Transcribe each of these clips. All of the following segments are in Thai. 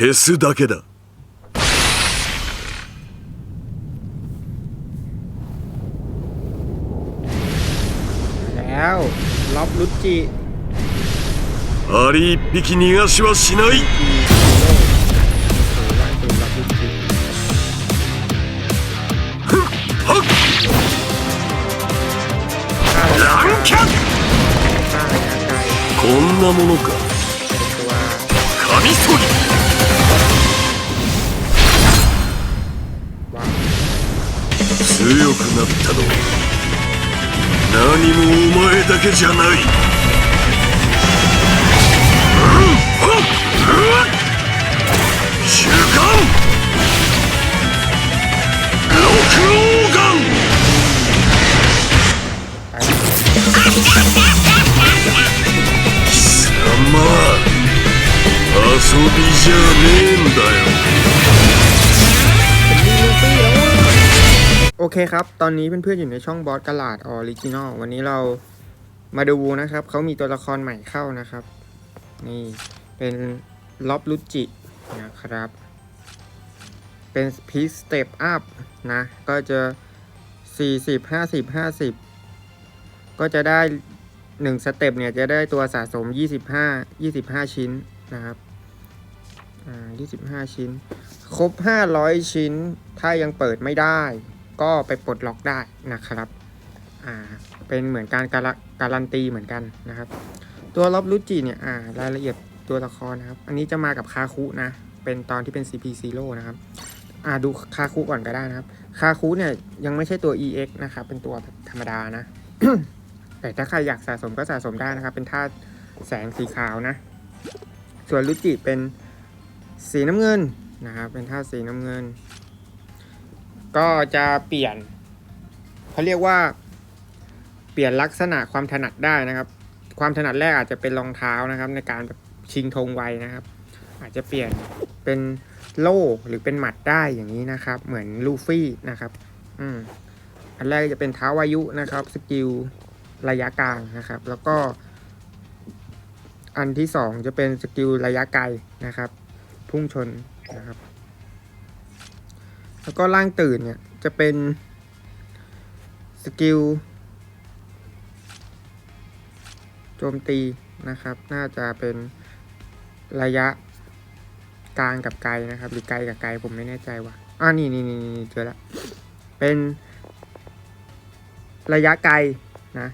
消すだけだ แล้วล็อบลุจิ アリ一匹逃がしはしない อีโร่ล่างสุดล็อบลุจิ はっ ฆ่าระยะ 乱 ไกล 脚 ฆ่าระยะไกล こんなものか เป็นตัว 強くなったのは何もお前だけじゃない。遊びじゃねえんだよ โอเคครับ ตอนนี้เพื่อนๆอยู่ในช่องบอสกลาดออริจินอลวันนี้เรามาดูนะครับ เขามีตัวละครใหม่เข้านะครับ นี่เป็นล็อบลุจินะครับ เป็นพีสเตปอัพนะ ก็จะ 40 50 50 ก็จะได้ 1 สเต็ปเนี่ย จะได้ตัวสะสม 25 25 ชิ้นนะครับ อ่า25ชิ้น ครบ500ชิ้น ถ้ายังเปิดไม่ได้ ก็ไปปลดล็อกได้นะครับ อ่า เป็นเหมือนการการการันตีเหมือนกันนะครับ ตัวล็อบลุจิเนี่ย อ่า รายละเอียดตัวละครนะครับ อันนี้จะมากับคาคุนะ เป็นตอนที่เป็น CP Zero นะครับ อ่า ดูคาคุก่อนก็ได้นะครับ คาคุเนี่ยยังไม่ใช่ตัว EX นะครับ เป็นตัวธรรมดานะ แต่ถ้าใครอยากสะสมก็สะสมได้นะครับ เป็นธาตุแสงสีขาวนะ ส่วนลุจิเป็น สีน้ำเงินนะครับเป็นธาตุสีน้ำเงิน ก็จะเปลี่ยนเขาเรียกว่าเปลี่ยนลักษณะความถนัดได้นะครับ ความถนัดแรกอาจจะเป็นรองเท้านะครับ ในการแบบชิงธงไวนะครับ อาจจะเปลี่ยนเป็นโล่หรือเป็นหมัดได้อย่างนี้นะครับ เหมือนลูฟี่นะครับ อืมอันแรกจะเป็นเท้าวายุนะครับ สกิลระยะกลางนะครับ แล้วก็ อันที่สองจะเป็นสกิลระยะไกลนะครับ พุ่งชนนะครับ แล้วก็ร่างตื่นเนี่ยจะเป็นสกิลโจมตีนะครับ น่าจะเป็นระยะกลางกับไกลนะครับ หรือไกลกับไกลผมไม่แน่ใจว่ะอ่านี่นี่นี่เจอแล้วเป็นระยะไกลนะ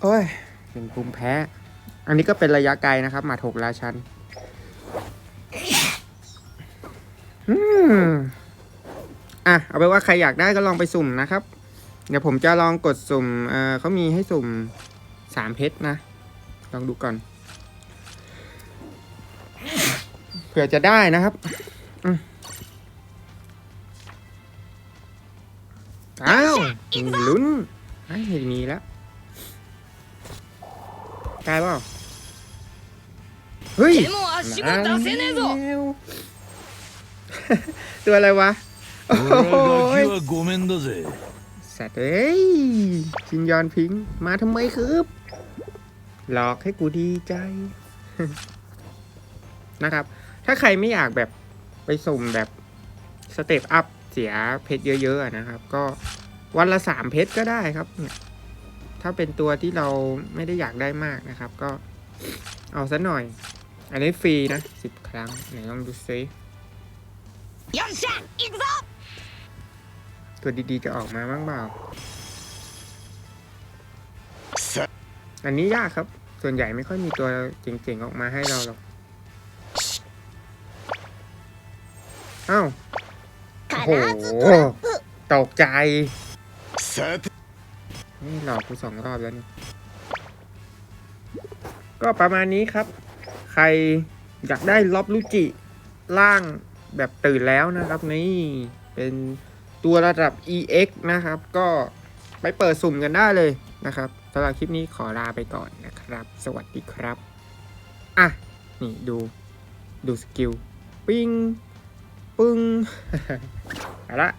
โอ้ยเป็นภูมิแพ้ อันนี้ก็เป็นระยะไกลนะครับหมาถกราชันอืมอะเอาไปนว่าใครอยากได้ก็ลองไปสุ่มนะครับ เดี๋ยวผมจะลองกดสุ่มเออเขามีให้สุ่มสามเพชรนะ ลองดูก่อนเผื่อจะได้นะครับอ้าวลุ้นไอ้มีแล้ว ตายเปล่าเฮ้ยมาแล้วตัวอะไรวะโอ้ยสัตว์เอ้ยจินยอนพิง มาทำไมครับหลอกให้กูดีใจ นะครับ ถ้าใครไม่อยากแบบไปสุ่มแบบสเตปอัพเสียเพชรเยอะ ๆ นะครับ ก็วันละสามเพชรก็ได้ครับเนี่ย ถ้าเป็นตัวที่เราไม่ได้อยากได้มากนะครับ ก็เอาซะหน่อย อันนี้ฟรีนะสิบครั้งไหนลองดูซิตัวดีๆจะออกมาบ้างเปล่า อันนี้ยากครับ ส่วนใหญ่ไม่ค่อยมีตัวเจ๋งๆออกมาให้เราหรอกเอ้าโอ้โหตกใจ นี่หลอกกูสองรอบแล้วนี่ ก็ประมาณนี้ครับ ใครอยากได้ล็อบลูจิล่างแบบตื่นแล้วนะครับนี่เป็นตัวระดับ EX นะครับ ก็ไปเปิดสุ่มกันได้เลยนะครับสำหรับคลิปนี้ขอลาไปก่อนนะครับ สวัสดีครับ อะ นี่ดู ดูสกิล ปิ้ง ปึ้งเอาละ